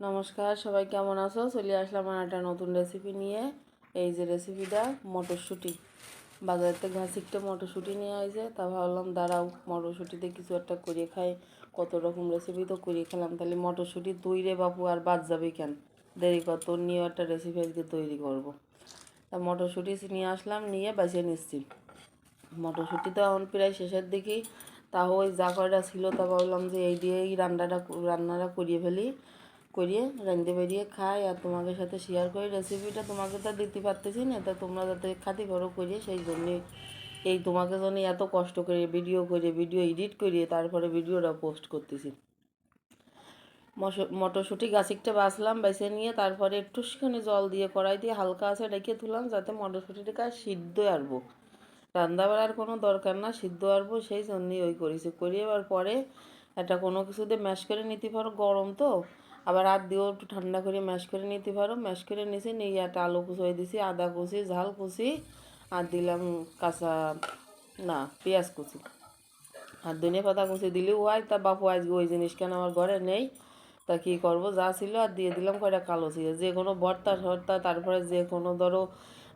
নমস্কার, সবাই কেমন আছো? চলে আসলাম আর একটা নতুন রেসিপি নিয়ে। এই যে রেসিপিটা মটরশুঁটি। বাজার থেকে ঘাসিকটা মটরশুঁটি নিয়ে আসে তা ভাবলাম দাঁড়াও, মটরশুঁটিতে কিছু একটা করে খাই। কত রকম রেসিপি তো করে খেলাম। তাহলে মটরশুঁটি তুই রে বাপু, আর বাদ যাবে কেন? দেরি কর, তোর নিয়ে একটা রেসিপি আজকে তৈরি করব। তা মটরশুঁটি নিয়ে আসলাম, নিয়ে বাঁচিয়ে নিচ্ছি। মটরশুঁটি তো এখন প্রায় শেষের দিকেই। তাও ওই যা কয়টা ছিল তা ভাবলাম যে এই দিয়েই রান্নাটা রান্নাটা করিয়ে ফেলি। করিয়ে রাঁধতে বেরিয়ে খাই আর তোমাদের সাথে শেয়ার করি রেসিপিটা তোমাকে তো দিতে পারতেছি না, তা তোমরা যাতে খাতে পারো করিয়ে সেই জন্যে এই তোমাকে জন্য এত কষ্ট করে ভিডিও করে ভিডিও এডিট করিয়ে তারপরে ভিডিওটা পোস্ট করতেছি। মটরশুঁটি গাছিকটা বাছলাম, বেছে নিয়ে তারপরে একটুখানি জল দিয়ে কড়াই দিয়ে হালকা আছে রেখে তুললাম যাতে মটরশুঁটিটা সিদ্ধ আরবো রান্না বাড়ার কোনো দরকার না, সিদ্ধ আরবো সেই জন্যই ওই করেছি। করিয়ে এবার পরে একটা কোনো কিছুতে ম্যাশ করে নিতে পারো গরম তো আবার হাত দিয়েও একটু ঠান্ডা করে ম্যাশ করে নিতে পারো। ম্যাশ করে নিয়েছি, নিয়ে একটা আলু কুচি দিছি আদা কুচি ঝাল কুচি আর দিলাম কাঁচা, না, পেঁয়াজ কুচি আর ধনে পাতা কুচি দিলেও হয় তা বাপু আজকে ওই জিনিস কেন আমার ঘরে নেই? তা কী করব? যা ছিল আর দিয়ে দিলাম কয়টা কালো জিরে। যে কোনো ভর্তা, সর্তা, তারপরে যে কোনো ধরো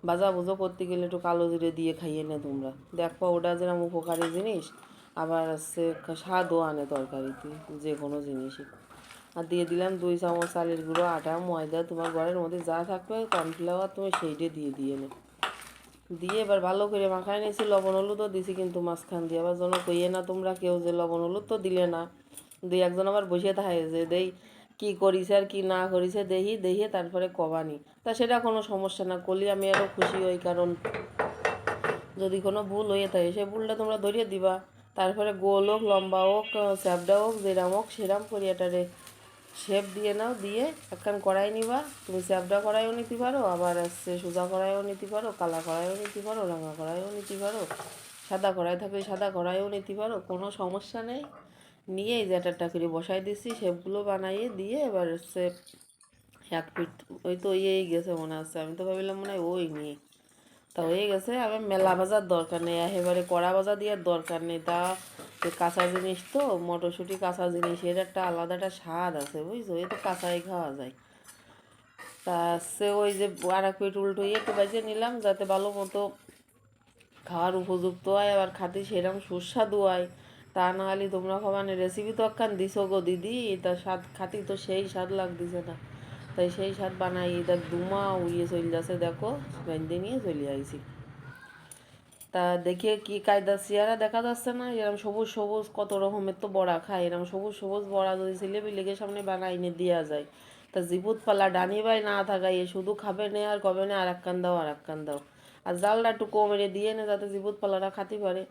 ভাজা ভুজো করতে গেলে একটু কালো জিরে দিয়ে খাইয়ে নে তোমরা। দেখো, ওটা যেরকম উপকারী জিনিস, আবার হচ্ছে স্বাদও আনে তরকারিতে, যে কোনো জিনিসই। আর দিয়ে দিলাম দুই চামচ চালের গুঁড়ো, আটা, ময়দা, তোমার ঘরের মধ্যে যা থাকবে কর্নফ্লাওয়ার তুমি সেইটা দিয়ে দিয়ে নে। দিয়ে এবার ভালো করে মাখায় নিয়েছি, লবণ, হলুদও দিছি কিন্তু মাঝখান দিয়ে। আবার যেন কইয়ে না তোমরা কেউ যে লবণ, হলুদ তো দিলে না। দুই একজন আবার বসে থাকে যে দেই কি করিছে আর কি না করিছে দেখি দেখে তারপরে কবানি। তা সেটা কোনো সমস্যা না, করলে আমি আরও খুশি হই, কারণ যদি কোনো ভুল হয়ে থাকে, সেই ভুলটা তোমরা ধরিয়ে দিবা। তারপরে গোল হোক, লম্বা হোক চ্যাপডা হোক, যেরাম হোক, সেরাম করি এটারে শেপ দিয়ে নাও, দিয়ে একখান কড়াই নিবা। তুমি চ্যাপডা কড়াইও নিতে পারো, আবার আসছে সোজা কড়াইও নিতে পারো, কালা কড়াইও নিতে পারো, রাঙা কড়াইও নিতে পারো, সাদা কড়াই থাকলে সাদা কড়াইও নিতে পারো, কোনো সমস্যা নেই। নিয়ে এই একটা করে বসাই দিচ্ছি শেপগুলো বানাইয়ে দিয়ে এবার হচ্ছে এক পিঠ, ওই তো ইয়েই গেছে মনে হচ্ছে আমি তো ভাবিলাম মনে হয় ওই নিয়ে। তা হয়ে গেছে, আবার মেলা বাজার দরকার নেই, একেবারে কড়া ভাজা দেওয়ার দরকার নেই, তা যে কাঁচা জিনিস তো, মটরশুঁটি, কাঁচা জিনিস, এর একটা আলাদা একটা স্বাদ আছে, বুঝছ? এ তো কাঁচাই খাওয়া যায়। তা সে ওই যে আর পিঠ উল্টো ইয়ে একটু বাজিয়ে নিলাম, যাতে ভালো মতো খাওয়ার উপযুক্ত হয়, আবার খাতে সেরকম সুস্বাদু হয়। তা না হলে তোমরা খাবানে রেসিপি তো একখান দিছো গো দিদি, তা স্বাদ খাতি তো সেই স্বাদ লাগতেছে না। তাই সেই স্বাদ বানাই, দেখ দুমা উইয়ে চলে যাচ্ছে, দেখো, বেঁধে নিয়ে চলে আইছি। তা দেখে কি কায়দা চেয়ারা দেখা যাচ্ছে না? এরম সবুজ সবুজ কত রকমের তো বড়া খায়। এরম সবুজ সবুজ বড়া যদি ছেলে লেগে সামনে বানা এনে দেওয়া যায়। তা জিপুত পালা ডানি বাই না থাকা এ শুধু খাবে নে আর কবে না আর এক কান দাও আর এক কান দাও। আর জালটা একটু কমেরে দিয়ে নে যাতে জিপুত পালাটা খাতে পারে